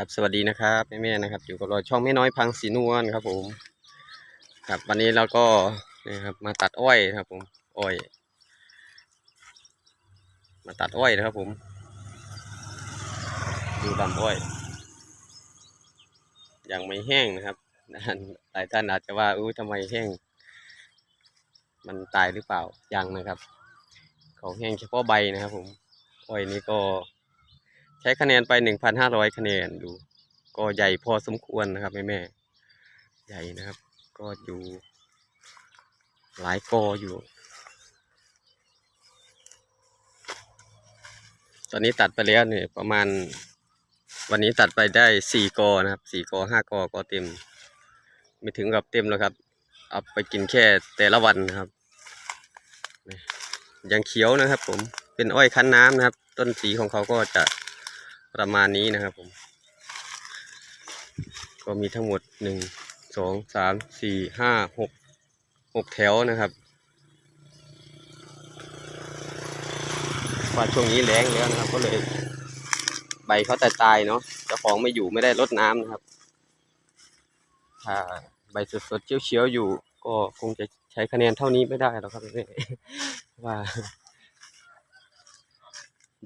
ครับ สวัสดีนะครับแม่ๆนะครับ อยู่กับเราช่องแม่น้อยพังสีนวลครับ ผม ครับวันนี้เราก็นี่ครับมาตัดอ้อยครับ ผมอ้อย มาตัดอ้อยนะครับ ผมดูลำอ้อยยังไม่แห้งนะครับหลายท่านอาจจะว่าอู้ทำไมแห้ง มันตายหรือเปล่ายังนะครับ เขาแห้งเฉพาะใบนะครับ ผมอ้อยนี้ก็ ใช้คะแนนไปหนึ่งพันห้าร้อยคะแนนดู ก็ใหญ่พอสมควรนะครับแม่แม่ใหญ่นะครับ ก็อยู่ หลายกออยู่ ตอนนี้ตัดไปแล้วเนี่ยประมาณ วันนี้ตัดไปได้สี่กอนะครับสี่กอห้ากอก็เต็ม ไม่ถึงกับเต็มแล้วครับ เอาไปกินแค่แต่ละวันนะครับยังเขียวนะครับผมเป็นอ้อยคั้นน้ำนะครับ ต้นสีของเขาก็จะ ประมาณนี้นะครับผม ก็มีทั้งหมดหนึ่งสองสามสี่ห้าหกหกแถวนะครับว่าช่วงนี้แล้งแล้วนะครับ ก็เลยใบเขาแต่ตายเนาะเจ้าของไม่อยู่ไม่ได้รดน้ำนะครับ ถ้าใบสดๆเชียวๆอยู่ก็คงจะใช้คะแนนเท่านี้ไม่ได้หรอกครับแม่ว่า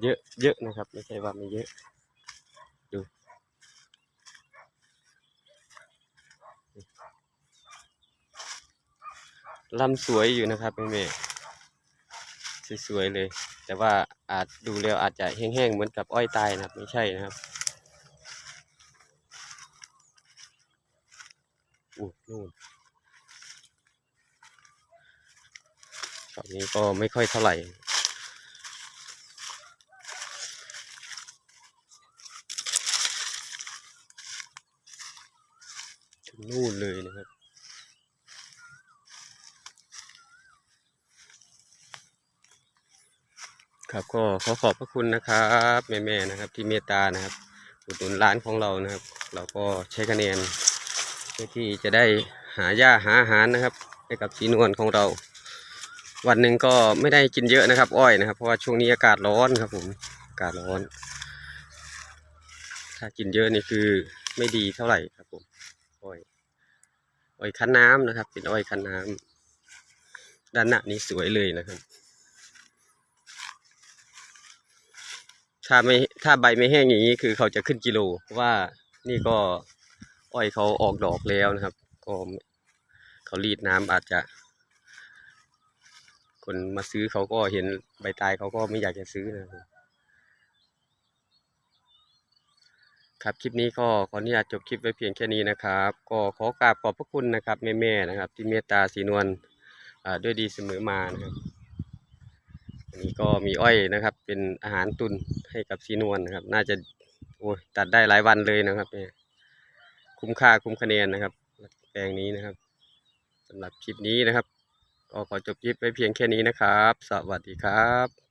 เยอะเยอะนะครับ ไม่ใช่ว่าไม่เยอะ ลำสวยอยู่นะครับแม่เมย์สวยๆเลย แต่ว่าอาจดูแล้วอาจจะแห้งๆเหมือนกับอ้อยตายนะครับ ไม่ใช่นะครับอู้นู่นฝั่งนี้ก็ไม่ค่อยเท่าไหร่ถึงนู่นเลยนะครับ ครับก็ขอขอบพระคุณนะครับแม่ๆนะครับ ที่เมตตานะครับอุดหนุนร้านของเรานะครับ เราก็ใช้คะแนนเพื่อที่จะได้หาหญ้าหาอาหารนะครับ ให้กับสีนวลของเรา วันหนึ่งก็ไม่ได้กินเยอะนะครับ อ้อยนะครับ เพราะว่าช่วงนี้อากาศร้อนครับผมอากาศร้อน ถ้ากินเยอะนี่คือไม่ดีเท่าไหร่ครับผมอ้อยอ้อยคั้นน้ำนะครับ เป็นอ้อยคั้นน้ำด้านหน้านี้สวยเลยนะครับ ถ้าไม่ถ้าใบไม่แห้งอย่างนี้คือเขาจะขึ้นกิโลเพราะว่านี่ก็อ้อยเขาออกดอกแล้วนะครับก็เขารีดน้ำอาจจะ คนมาซื้อเขาก็เห็นใบตายเขาก็ไม่อยากจะซื้อนะครับครับคลิปนี้ก็ขออนุญาตจบคลิปไว้เพียงแค่นี้นะครับ ก็ขอกราบขอบพระคุณนะครับแม่ๆนะครับ ที่เมตตาสีนวลด้วยดีเสมอมานะครับอันนี้ก็มีอ้อยนะครับ เป็นอาหารตุน ให้กับสีนวลนะครับ น่าจะโอ้ยตัดได้หลายวันเลยนะครับเนี่ยคุ้มค่าคุ้มคะแนนนะครับแปลงนี้นะครับสำหรับคลิปนี้นะครับ ก็ขอจบคลิปไว้เพียงแค่นี้นะครับ สวัสดีครับ